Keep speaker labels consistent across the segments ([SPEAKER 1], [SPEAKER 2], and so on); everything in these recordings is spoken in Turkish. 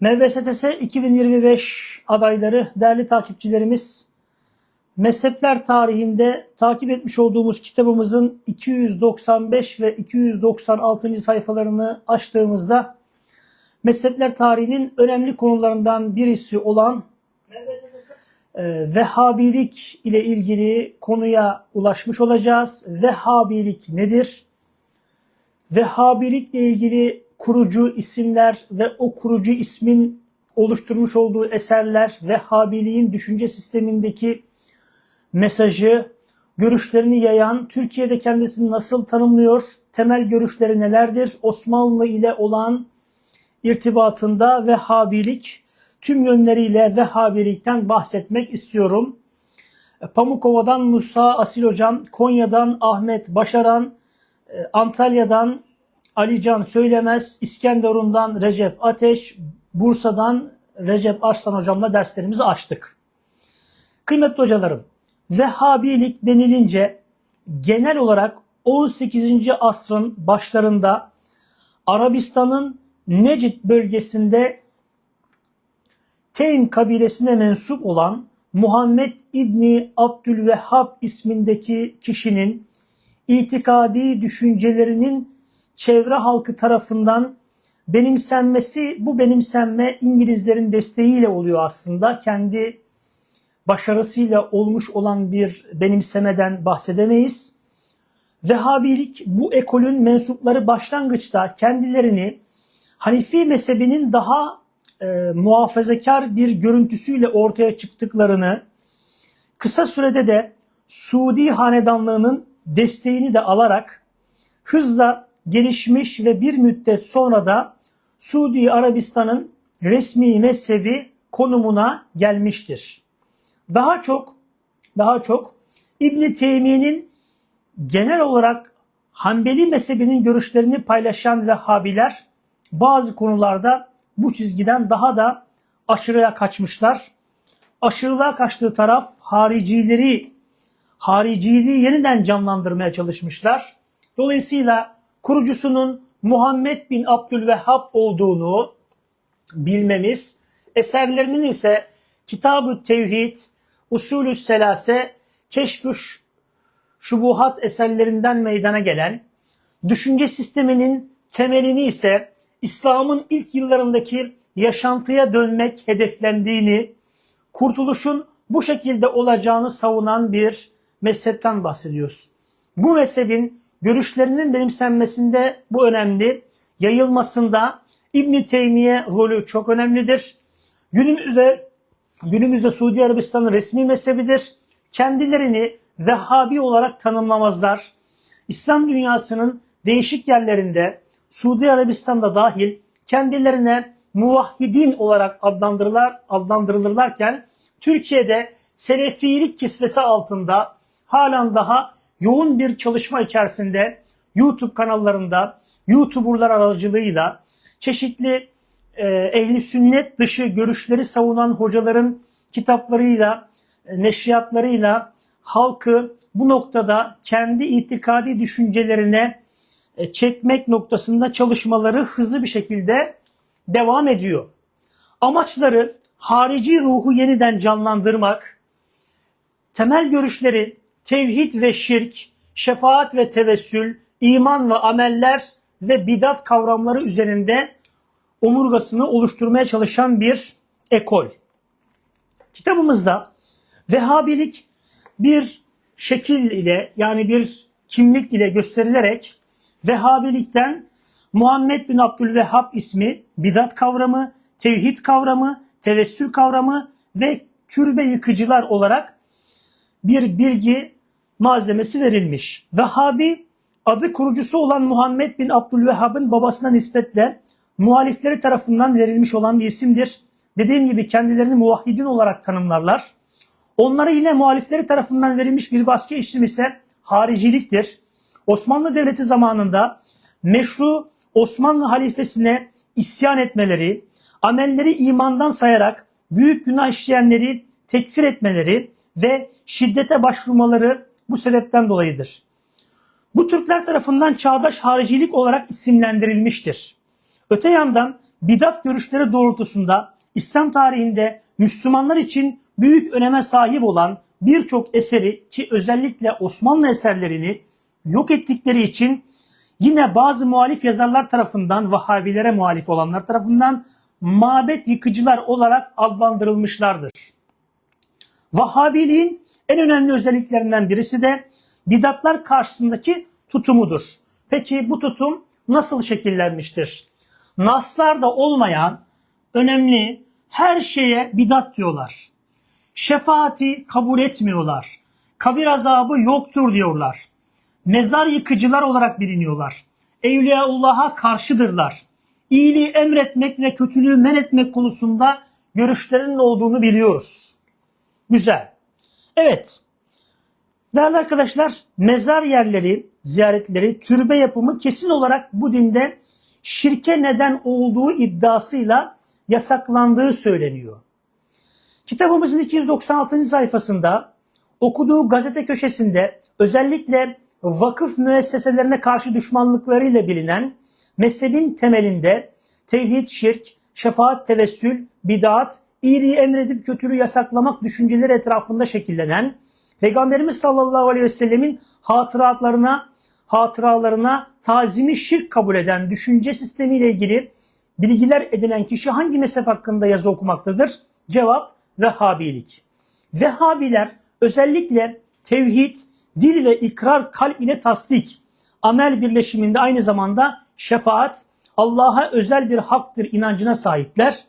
[SPEAKER 1] MBSTS 2025 adayları, değerli takipçilerimiz, mezhepler tarihinde takip etmiş olduğumuz kitabımızın 295 ve 296. sayfalarını açtığımızda mezhepler tarihinin önemli konularından birisi olan e, Vehhabilik ile ilgili konuya ulaşmış olacağız. Vehhabilik nedir? Vehhabilikle ilgili kurucu isimler ve o kurucu ismin oluşturmuş olduğu eserler, Vehhabiliğin düşünce sistemindeki mesajı, görüşlerini yayan, Türkiye'de kendisini nasıl tanımlıyor, temel görüşleri nelerdir, Osmanlı ile olan irtibatında Vehhabilik, tüm yönleriyle Vehhabilikten bahsetmek istiyorum. Pamukova'dan Musa Asil Hocam, Konya'dan Ahmet Başaran, e, Antalya'dan Alican Söylemez, İskenderun'dan Recep Ateş, Bursa'dan Recep Arslan hocamla derslerimizi açtık. Kıymetli hocalarım, Vehhabilik denilince genel olarak 18. asrın başlarında Arabistan'ın Necid bölgesinde Teym kabilesine mensup olan Muhammed İbni Abdülvehhab ismindeki kişinin itikadi düşüncelerinin çevre halkı tarafından benimsenmesi, bu benimsenme İngilizlerin desteğiyle oluyor aslında. Kendi başarısıyla olmuş olan bir benimsemeden bahsedemeyiz. Vehhabilik bu ekolün mensupları başlangıçta kendilerini Hanifi mezhebinin daha e, muhafazakar bir görüntüsüyle ortaya çıktıklarını, kısa sürede de Suudi hanedanlığının desteğini de alarak hızla gelişmiş ve bir müddet sonra da Suudi Arabistan'ın resmi mezhebi konumuna gelmiştir. Daha çok daha çok İbn Teymiye'nin genel olarak Hanbeli mezhebinin görüşlerini paylaşan Vehhabiler bazı konularda bu çizgiden daha da aşırıya kaçmışlar. Aşırılığa kaçtığı taraf haricileri, hariciliği yeniden canlandırmaya çalışmışlar. Dolayısıyla kurucusunun Muhammed bin Abdülvehhab olduğunu bilmemiz, eserlerinin ise Kitab-ı Tevhid, Usulü Selase, Keşfüş Şubuhat eserlerinden meydana gelen, düşünce sisteminin temelini ise İslam'ın ilk yıllarındaki yaşantıya dönmek hedeflendiğini, kurtuluşun bu şekilde olacağını savunan bir mezhepten bahsediyoruz. Bu mezhebin görüşlerinin benimsenmesinde bu önemli, yayılmasında İbn Teymiye rolü çok önemlidir. Günümüzde günümüzde Suudi Arabistan'ın resmi mezhebidir. Kendilerini Vehhabi olarak tanımlamazlar. İslam dünyasının değişik yerlerinde Suudi Arabistan'da dahil kendilerine muvahhidin olarak adlandırırlar, adlandırılırlarken Türkiye'de Selefilik kisvesi altında halen daha yoğun bir çalışma içerisinde YouTube kanallarında YouTuberlar aracılığıyla çeşitli e, ehli sünnet dışı görüşleri savunan hocaların kitaplarıyla, e, neşriyatlarıyla halkı bu noktada kendi itikadi düşüncelerine e, çekmek noktasında çalışmaları hızlı bir şekilde devam ediyor. Amaçları harici ruhu yeniden canlandırmak, temel görüşleri tevhid ve şirk, şefaat ve tevessül, iman ve ameller ve bidat kavramları üzerinde omurgasını oluşturmaya çalışan bir ekol. Kitabımızda Vehhabilik bir şekil ile yani bir kimlik ile gösterilerek Vehhabilikten Muhammed bin Abdülvehhab ismi, bidat kavramı, tevhid kavramı, tevessül kavramı ve türbe yıkıcılar olarak bir bilgi malzemesi verilmiş. Vehhabi adı kurucusu olan Muhammed bin Abdülvehhab'ın babasına nispetle muhalifleri tarafından verilmiş olan bir isimdir. Dediğim gibi kendilerini muvahhidin olarak tanımlarlar. Onlara yine muhalifleri tarafından verilmiş bir başka isim ise hariciliktir. Osmanlı Devleti zamanında meşru Osmanlı halifesine isyan etmeleri, amelleri imandan sayarak büyük günah işleyenleri tekfir etmeleri ve şiddete başvurmaları bu sebepten dolayıdır. Bu Türkler tarafından çağdaş haricilik olarak isimlendirilmiştir. Öte yandan bidat görüşleri doğrultusunda İslam tarihinde Müslümanlar için büyük öneme sahip olan birçok eseri ki özellikle Osmanlı eserlerini yok ettikleri için yine bazı muhalif yazarlar tarafından, Vahhabilere muhalif olanlar tarafından mabet yıkıcılar olarak adlandırılmışlardır. Vahhabiliğin en önemli özelliklerinden birisi de bidatlar karşısındaki tutumudur. Peki bu tutum nasıl şekillenmiştir? Naslarda olmayan önemli her şeye bidat diyorlar. Şefaati kabul etmiyorlar. Kabir azabı yoktur diyorlar. Mezar yıkıcılar olarak biliniyorlar. Evliyaullah'a karşıdırlar. İyiliği emretmek ve kötülüğü men etmek konusunda görüşlerinin olduğunu biliyoruz. Güzel. Evet. Değerli arkadaşlar, mezar yerleri, ziyaretleri, türbe yapımı kesin olarak bu dinde şirke neden olduğu iddiasıyla yasaklandığı söyleniyor. Kitabımızın 296. sayfasında okuduğu gazete köşesinde özellikle vakıf müesseselerine karşı düşmanlıklarıyla bilinen mezhebin temelinde tevhid, şirk, şefaat, tevessül, bidat, iyiliği emredip kötülüğü yasaklamak düşünceleri etrafında şekillenen Peygamberimiz sallallahu aleyhi ve sellemin hatıratlarına, hatıralarına tazimi şirk kabul eden düşünce sistemiyle ilgili bilgiler edinen kişi hangi mezhep hakkında yazı okumaktadır? Cevap Vehhabilik. Vehhabiler özellikle tevhid, dil ve ikrar kalp ile tasdik, amel birleşiminde aynı zamanda şefaat, Allah'a özel bir haktır inancına sahipler.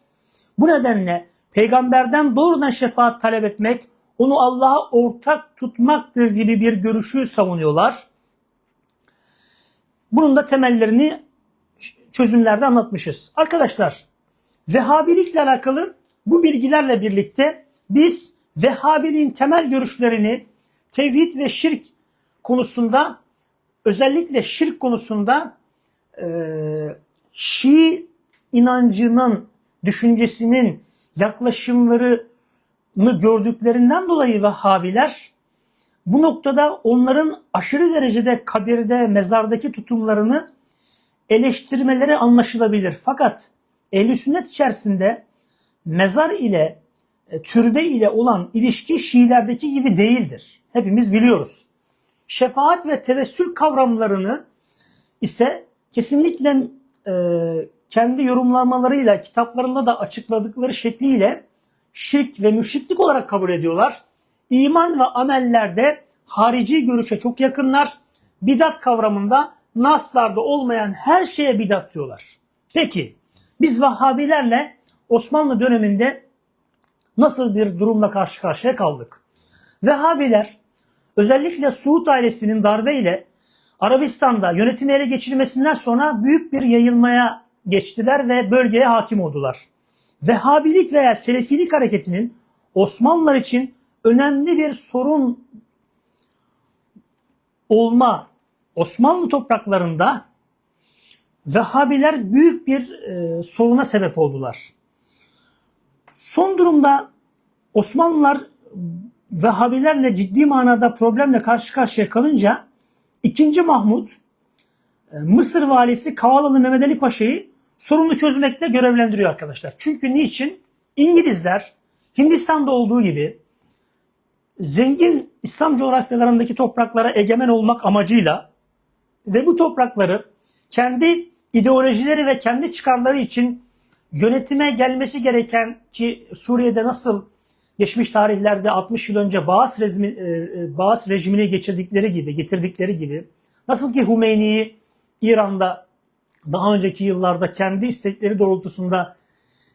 [SPEAKER 1] Bu nedenle peygamberden doğrudan şefaat talep etmek, onu Allah'a ortak tutmaktır gibi bir görüşü savunuyorlar. Bunun da temellerini çözümlerde anlatmışız. Arkadaşlar, Vehhabilikle alakalı bu bilgilerle birlikte biz Vehhabiliğin temel görüşlerini tevhid ve şirk konusunda özellikle şirk konusunda e, Şii inancının, düşüncesinin yaklaşımlarını gördüklerinden dolayı Vehhabiler bu noktada onların aşırı derecede kabirde, mezardaki tutumlarını eleştirmeleri anlaşılabilir. Fakat ehl sünnet içerisinde mezar ile e, türbe ile olan ilişki Şiilerdeki gibi değildir. Hepimiz biliyoruz. Şefaat ve tevessül kavramlarını ise kesinlikle e, kendi yorumlamalarıyla kitaplarında da açıkladıkları şekliyle şirk ve müşriklik olarak kabul ediyorlar. İman ve amellerde harici görüşe çok yakınlar. Bidat kavramında naslarda olmayan her şeye bidat diyorlar. Peki biz Vahhabilerle Osmanlı döneminde nasıl bir durumla karşı karşıya kaldık? Vehhabiler özellikle Suud ailesinin darbeyle Arabistan'da yönetimi ele geçirmesinden sonra büyük bir yayılmaya geçtiler ve bölgeye hakim oldular. Vehhabilik veya Selefilik hareketinin Osmanlılar için önemli bir sorun olma Osmanlı topraklarında Vehhabiler büyük bir e, soruna sebep oldular. Son durumda Osmanlılar Vehhabilerle ciddi manada problemle karşı karşıya kalınca 2. Mahmut e, Mısır valisi Kavalalı Mehmet Ali Paşa'yı sorunu çözmekle görevlendiriyor arkadaşlar. Çünkü niçin? İngilizler Hindistan'da olduğu gibi zengin İslam coğrafyalarındaki topraklara egemen olmak amacıyla ve bu toprakları kendi ideolojileri ve kendi çıkarları için yönetime gelmesi gereken ki Suriye'de nasıl geçmiş tarihlerde 60 yıl önce Baas, rejimi, e, e, Baas rejimini geçirdikleri gibi, getirdikleri gibi nasıl ki Hümeyni'yi İran'da daha önceki yıllarda kendi istekleri doğrultusunda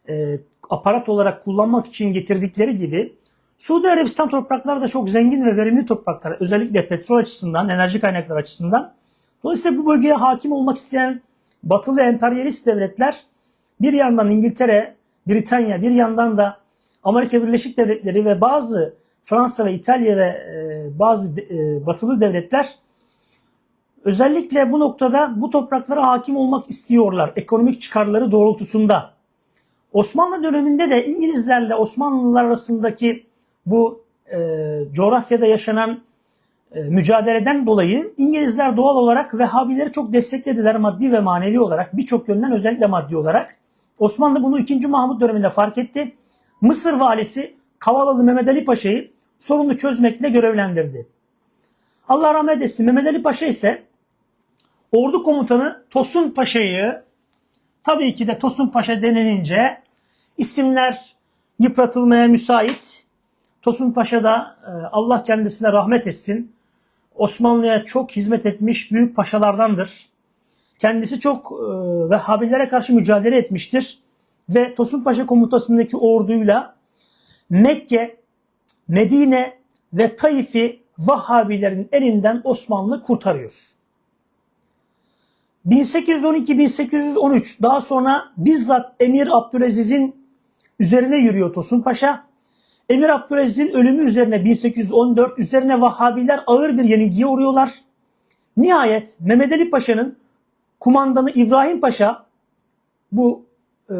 [SPEAKER 1] e, aparat olarak kullanmak için getirdikleri gibi Suudi Arabistan toprakları da çok zengin ve verimli topraklar. Özellikle petrol açısından, enerji kaynakları açısından. Dolayısıyla bu bölgeye hakim olmak isteyen batılı emperyalist devletler bir yandan İngiltere, Britanya, bir yandan da Amerika Birleşik Devletleri ve bazı Fransa ve İtalya ve e, bazı e, batılı devletler özellikle bu noktada bu topraklara hakim olmak istiyorlar ekonomik çıkarları doğrultusunda. Osmanlı döneminde de İngilizlerle Osmanlılar arasındaki bu e, coğrafyada yaşanan e, mücadeleden dolayı İngilizler doğal olarak Vehhabileri çok desteklediler maddi ve manevi olarak birçok yönden özellikle maddi olarak. Osmanlı bunu 2. Mahmut döneminde fark etti. Mısır valisi Kavalalı Mehmet Ali Paşa'yı sorunu çözmekle görevlendirdi. Allah rahmet etsin Mehmet Ali Paşa ise ordu komutanı Tosun Paşa'yı tabii ki de Tosun Paşa denilince isimler yıpratılmaya müsait. Tosun Paşa da e, Allah kendisine rahmet etsin. Osmanlı'ya çok hizmet etmiş büyük paşalardandır. Kendisi çok e, Vehhabilere karşı mücadele etmiştir. Ve Tosun Paşa komutasındaki orduyla Mekke, Medine ve Taif'i Vahhabilerin elinden Osmanlı kurtarıyor. 1812-1813 daha sonra bizzat Emir Abdülaziz'in üzerine yürüyor Tosun Paşa. Emir Abdülaziz'in ölümü üzerine 1814 üzerine Vahhabiler ağır bir yenilgiye uğruyorlar. Nihayet Mehmet Ali Paşa'nın kumandanı İbrahim Paşa bu e,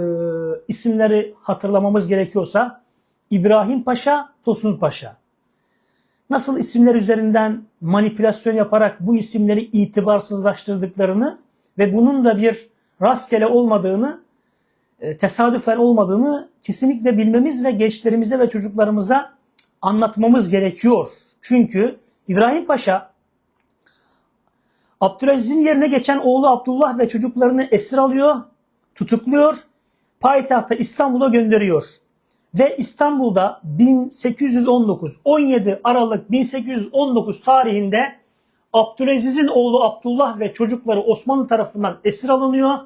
[SPEAKER 1] isimleri hatırlamamız gerekiyorsa İbrahim Paşa, Tosun Paşa. Nasıl isimler üzerinden manipülasyon yaparak bu isimleri itibarsızlaştırdıklarını ve bunun da bir rastgele olmadığını, e, tesadüfen olmadığını kesinlikle bilmemiz ve gençlerimize ve çocuklarımıza anlatmamız gerekiyor. Çünkü İbrahim Paşa Abdülaziz'in yerine geçen oğlu Abdullah ve çocuklarını esir alıyor, tutukluyor, payitahta İstanbul'a gönderiyor. Ve İstanbul'da 1819, 17 Aralık 1819 tarihinde Abdülaziz'in oğlu Abdullah ve çocukları Osmanlı tarafından esir alınıyor,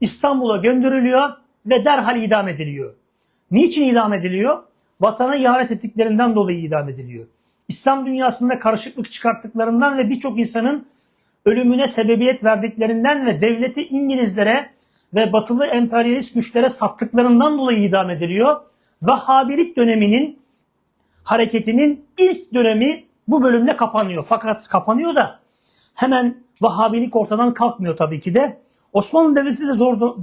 [SPEAKER 1] İstanbul'a gönderiliyor ve derhal idam ediliyor. Niçin idam ediliyor? Vatana ihanet ettiklerinden dolayı idam ediliyor. İslam dünyasında karışıklık çıkarttıklarından ve birçok insanın ölümüne sebebiyet verdiklerinden ve devleti İngilizlere ve batılı emperyalist güçlere sattıklarından dolayı idam ediliyor. Vahhabilik döneminin hareketinin ilk dönemi bu bölümde kapanıyor. Fakat kapanıyor da hemen Vahhabilik ortadan kalkmıyor tabii ki de. Osmanlı Devleti de zor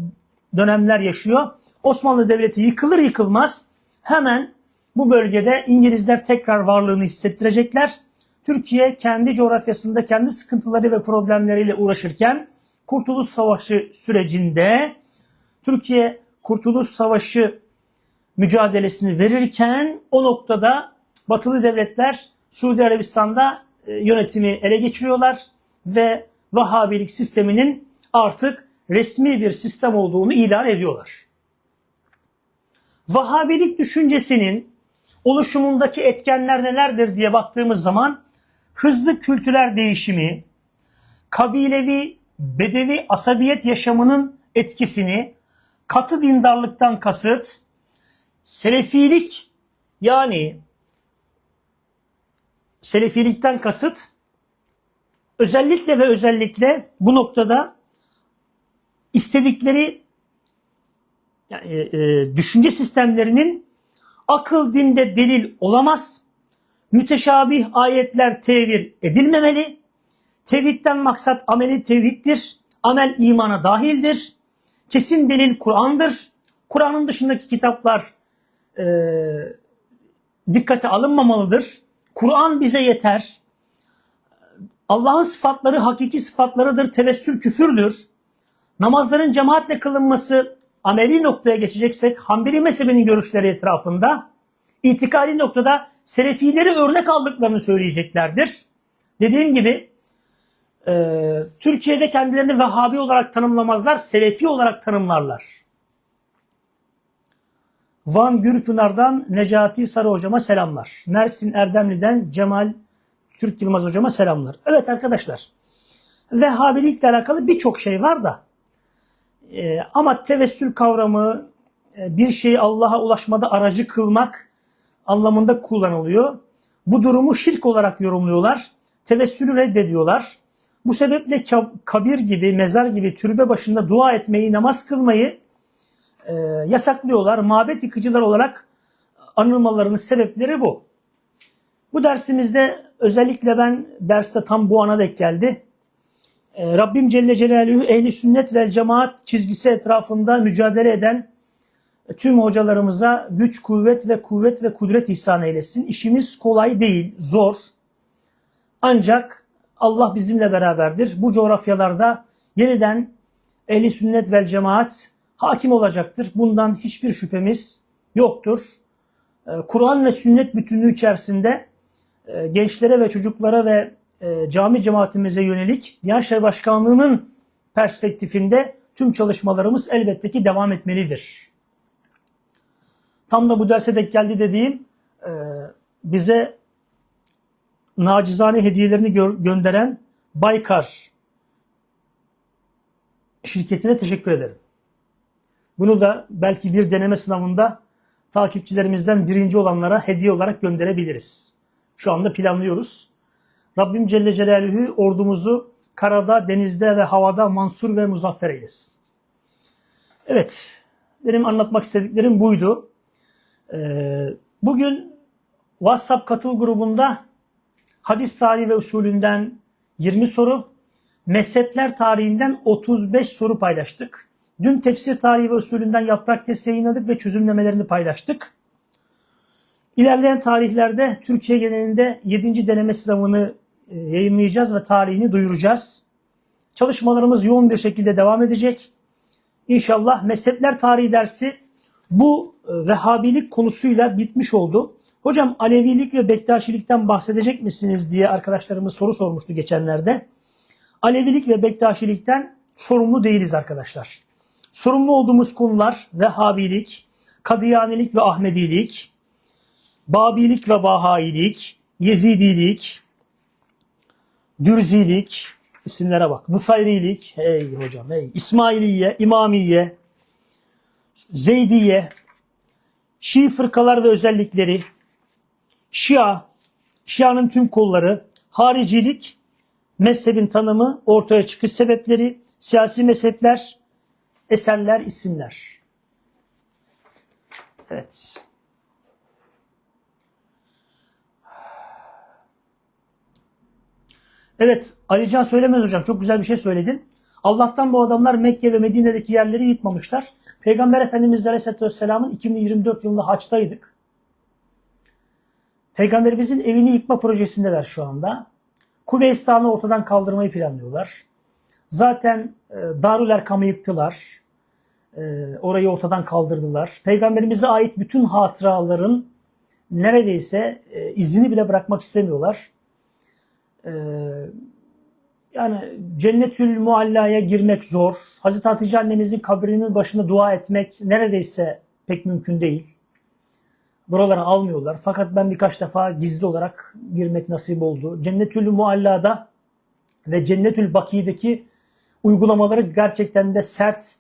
[SPEAKER 1] dönemler yaşıyor. Osmanlı Devleti yıkılır yıkılmaz hemen bu bölgede İngilizler tekrar varlığını hissettirecekler. Türkiye kendi coğrafyasında kendi sıkıntıları ve problemleriyle uğraşırken Kurtuluş Savaşı sürecinde Türkiye Kurtuluş Savaşı mücadelesini verirken o noktada batılı devletler Suudi Arabistan'da e, yönetimi ele geçiriyorlar ve Vahhabilik sisteminin artık resmi bir sistem olduğunu ilan ediyorlar. Vahhabilik düşüncesinin oluşumundaki etkenler nelerdir diye baktığımız zaman hızlı kültürel değişimi, kabilevi, bedevi asabiyet yaşamının etkisini, katı dindarlıktan kasıt, selefilik yani selefilikten kasıt özellikle ve özellikle bu noktada istedikleri yani, e, düşünce sistemlerinin akıl dinde delil olamaz. Müteşabih ayetler tevir edilmemeli. Tevhidden maksat ameli tevhiddir. Amel imana dahildir. Kesin delil Kur'an'dır. Kur'an'ın dışındaki kitaplar e, dikkate alınmamalıdır. Kur'an bize yeter. Allah'ın sıfatları hakiki sıfatlarıdır. Tevessül küfürdür. Namazların cemaatle kılınması ameli noktaya geçeceksek Hanbeli mezhebinin görüşleri etrafında itikadi noktada Selefileri örnek aldıklarını söyleyeceklerdir. Dediğim gibi e, Türkiye'de kendilerini Vehhabi olarak tanımlamazlar, Selefi olarak tanımlarlar. Van Gürpınar'dan Necati Sarı hocama selamlar. Mersin Erdemli'den Cemal Türk Yılmaz hocama selamlar. Evet arkadaşlar Vehhabilikle alakalı birçok şey var da e, ama tevessül kavramı e, bir şeyi Allah'a ulaşmada aracı kılmak anlamında kullanılıyor. Bu durumu şirk olarak yorumluyorlar. Tevessülü reddediyorlar. Bu sebeple kabir gibi, mezar gibi türbe başında dua etmeyi, namaz kılmayı e, yasaklıyorlar. Mabet yıkıcılar olarak anılmalarının sebepleri bu. Bu dersimizde özellikle ben derste tam bu ana dek geldi. E, Rabbim Celle Celaluhu ehli sünnet vel cemaat çizgisi etrafında mücadele eden tüm hocalarımıza güç, kuvvet ve kuvvet ve kudret ihsan eylesin. İşimiz kolay değil, zor. Ancak Allah bizimle beraberdir. Bu coğrafyalarda yeniden ehli sünnet vel cemaat hakim olacaktır. Bundan hiçbir şüphemiz yoktur. Ee, Kur'an ve sünnet bütünlüğü içerisinde e, gençlere ve çocuklara ve e, cami cemaatimize yönelik Diyanet Başkanlığı'nın perspektifinde tüm çalışmalarımız elbette ki devam etmelidir. Tam da bu derse denk geldi dediğim e, bize nacizane hediyelerini gö- gönderen Baykar şirketine teşekkür ederim. Bunu da belki bir deneme sınavında takipçilerimizden birinci olanlara hediye olarak gönderebiliriz. Şu anda planlıyoruz. Rabbim Celle Celaluhu ordumuzu karada, denizde ve havada mansur ve muzaffer eylesin. Evet, benim anlatmak istediklerim buydu. Ee, bugün WhatsApp katıl grubunda hadis tarihi ve usulünden 20 soru, mezhepler tarihinden 35 soru paylaştık. Dün tefsir tarihi ve usulünden yaprak testi yayınladık ve çözümlemelerini paylaştık. İlerleyen tarihlerde Türkiye genelinde 7. deneme sınavını e, yayınlayacağız ve tarihini duyuracağız. Çalışmalarımız yoğun bir şekilde devam edecek. İnşallah mezhepler tarihi dersi bu e, Vehhabilik konusuyla bitmiş oldu. Hocam Alevilik ve Bektaşilikten bahsedecek misiniz diye arkadaşlarımız soru sormuştu geçenlerde. Alevilik ve Bektaşilikten sorumlu değiliz arkadaşlar. Sorumlu olduğumuz konular Vehhabilik, Kadıyanilik ve Ahmedilik, Babilik ve Bahailik, Yezidilik, Dürzilik, isimlere bak. Nusayrilik, hey hocam hey. İsmailiye, İmamiye, Zeydiye, Şii fırkalar ve özellikleri, Şia, Şia'nın tüm kolları, haricilik, mezhebin tanımı, ortaya çıkış sebepleri, siyasi mezhepler, eserler, isimler. Evet. Evet, Alican söylemez hocam. Çok güzel bir şey söyledin. Allah'tan bu adamlar Mekke ve Medine'deki yerleri yıkmamışlar. Peygamber Efendimiz Aleyhisselatü Vesselam'ın 2024 yılında haçtaydık. Peygamberimizin evini yıkma projesindeler şu anda. Kubeystan'ı ortadan kaldırmayı planlıyorlar. Zaten e, Darül Erkam'ı yıktılar. E, orayı ortadan kaldırdılar. Peygamberimize ait bütün hatıraların neredeyse e, izini bile bırakmak istemiyorlar. E, yani cennetül muallaya girmek zor. Hazreti Hatice annemizin kabrinin başında dua etmek neredeyse pek mümkün değil. Buralara almıyorlar. Fakat ben birkaç defa gizli olarak girmek nasip oldu. Cennetül muallada ve Cennetül Baki'deki uygulamaları gerçekten de sert.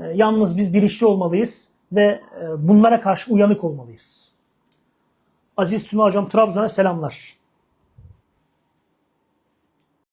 [SPEAKER 1] Ee, Yalnız biz bilinçli olmalıyız ve e, bunlara karşı uyanık olmalıyız. Aziz Tuna Hocam Trabzon'a selamlar.